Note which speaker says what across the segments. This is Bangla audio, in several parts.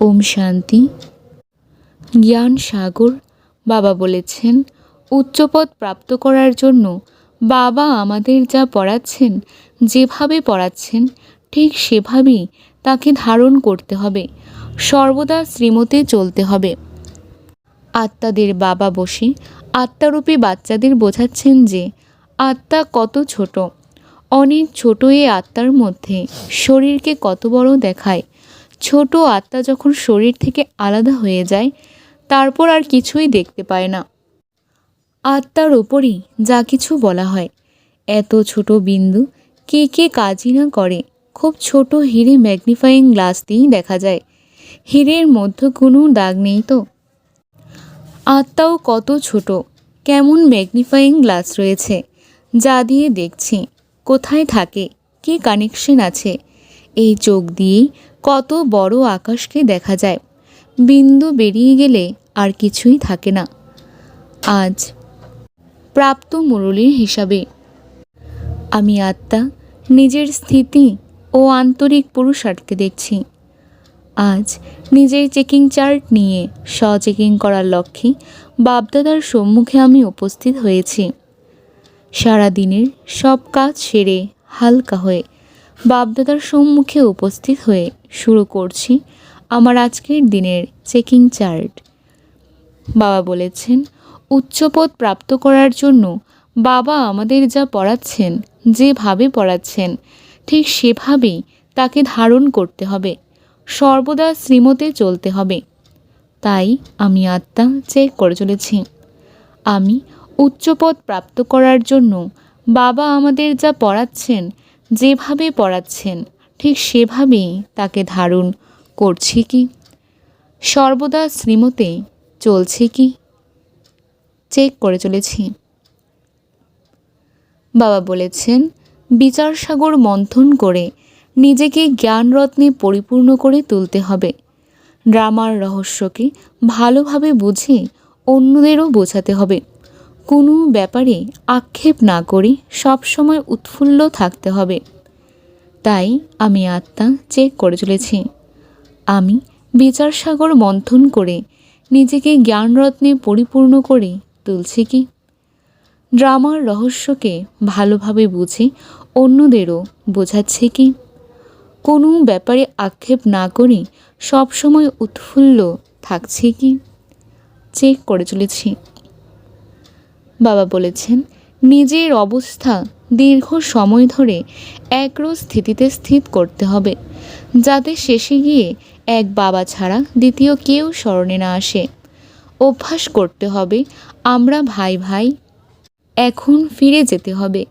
Speaker 1: ওম শান্তি। জ্ঞান সাগর, বাবা বলেছেন, উচ্চপদ প্রাপ্ত করার জন্য বাবা আমাদের যা পড়াচ্ছেন, যেভাবে পড়াচ্ছেন, ঠিক সেভাবেই তাকে ধারণ করতে হবে, সর্বদা শ্রীমতে চলতে হবে। আত্মাদের বাবা বসে আত্মারূপী বাচ্চাদের বোঝাচ্ছেন যে আত্মা কত ছোট। অনেক ছোট এই আত্মার মধ্যে শরীরকে কত বড় দেখায় ছোট আত্মা যখন শরীর থেকে আলাদা হয়ে যায়, তারপর আর কিছুই দেখতে পায় না। আত্মার ওপরই যা কিছু বলা হয়। এত ছোট বিন্দু কে কে কাজই না করে, খুব ছোট হিরে ম্যাগনিফাইং গ্লাস দিয়েই দেখা যায়। হিরের মধ্যে কোনো দাগ নেই তো? আত্মাও কত ছোট, কেমন ম্যাগনিফাইং গ্লাস রয়েছে, যা দিয়ে দেখছি, কোথায় থাকে, কি কানেকশন আছে, এই চোখ দিয়েই কত বড় আকাশকে দেখা যায়। বিন্দু বেরিয়ে গেলে আর কিছুই থাকে না। আজ প্রাপ্ত মুরলীর হিসাবে আমি আত্মা, নিজের স্থিতি ও আন্তরিক পুরুষার্থকে দেখছি। আজ নিজের চেকিং চার্ট নিয়ে স্ব চেকিং করার লক্ষ্যে বাপদাদার সম্মুখে আমি উপস্থিত হয়েছি। সারা দিনের সব কাজ সেরে হালকা হয়ে বাপদাদার সম্মুখে উপস্থিত হয়ে শুরু করছি আমার আজকের দিনের চেকিং চার্ট। বাবা বলেছেন, উচ্চপদ প্রাপ্ত করার জন্য বাবা আমাদের যা পড়াচ্ছেন, যেভাবে পড়াচ্ছেন, ঠিক সেভাবেই তাকে ধারণ করতে হবে। সর্বদা শ্রীমতে চলতে হবে। তাই আমি আত্মা চেক করে চলেছি। আমি উচ্চপদ প্রাপ্ত করার জন্য বাবা আমাদের যা পড়াচ্ছেন যেভাবে পড়াচ্ছেন, ঠিক সেভাবেই তাকে ধারণ করছি কি? সর্বদা শ্রীমতে চলছে কি? চেক করে চলেছি। বাবা বলেছেন, বিচার সাগর মন্থন করে নিজেকে জ্ঞানরত্নে পরিপূর্ণ করে তুলতে হবে। ড্রামার রহস্যকে ভালোভাবে বুঝে অন্যদেরও বোঝাতে হবে। কোনো ব্যাপারে আক্ষেপ না করে সবসময় উৎফুল্ল থাকতে হবে। তাই আমি আত্মা চেক করে চলেছি। আমি বিচার সাগর মন্থন করে নিজেকে জ্ঞানরত্নে পরিপূর্ণ করে তুলছি কি? ড্রামার রহস্যকে ভালোভাবে বুঝে অন্যদেরও বোঝাচ্ছে কি? কোনো ব্যাপারে আক্ষেপ না করে সবসময় উৎফুল্ল থাকছে কি? চেক করে চলেছি। বাবা বলেছেন, নিজের অবস্থা দীর্ঘ সময় ধরে একরো স্থিতিতে স্থিত করতে হবে, যাতে শেষে গিয়ে এক বাবা ছাড়া দ্বিতীয় কেউ স্মরণে না আসে। অভ্যাস করতে হবে, আমরা ভাই ভাই এখন ফিরে যেতে হবে।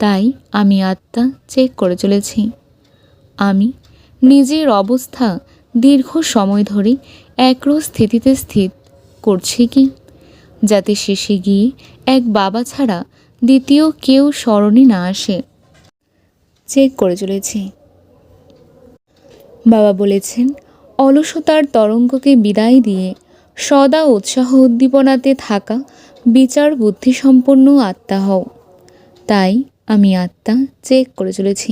Speaker 1: তাই আমি আত্মা চেক করে চলেছি। আমি নিজের অবস্থা দীর্ঘ সময় ধরে একরো স্থিতিতে স্থিত করছি কি যাতে শেষে গিয়ে এক বাবা ছাড়া দ্বিতীয় কেউ স্মরণে না আসে। চেক করে চলেছি। বাবা বলেছেন, অলসতার তরঙ্গকে বিদায় দিয়ে সদা উৎসাহ উদ্দীপনাতে থাকা বিচার বুদ্ধিসম্পন্ন আত্মা হও। তাই আমি আত্মা চেক করে চলেছি।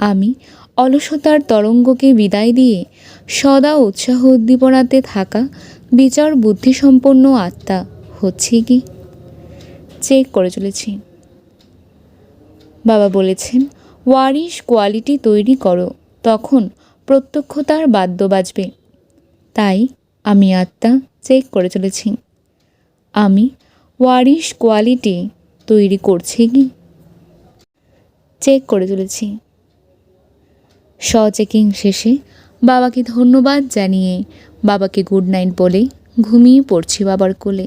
Speaker 1: আমি অলসতার তরঙ্গকে বিদায় দিয়ে সদা উৎসাহ উদ্দীপনাতে থাকা বিচার বুদ্ধিসম্পন্ন আত্মা হচ্ছে কি? চেক করে চলেছি। বাবা বলেছেন, ওয়ারিশ কোয়ালিটি তৈরি করো, তখন প্রত্যক্ষতার বাদ্য বাজবে। তাই আমি আত্মা চেক করে চলেছি। আমি ওয়ারিশ কোয়ালিটি তৈরি করছি কি? চেক করে চলেছি। স চেকিং শেষে বাবাকে ধন্যবাদ জানিয়ে বাবাকে গুড নাইট বলে ঘুমিয়ে পড়ছি বাবার কোলে।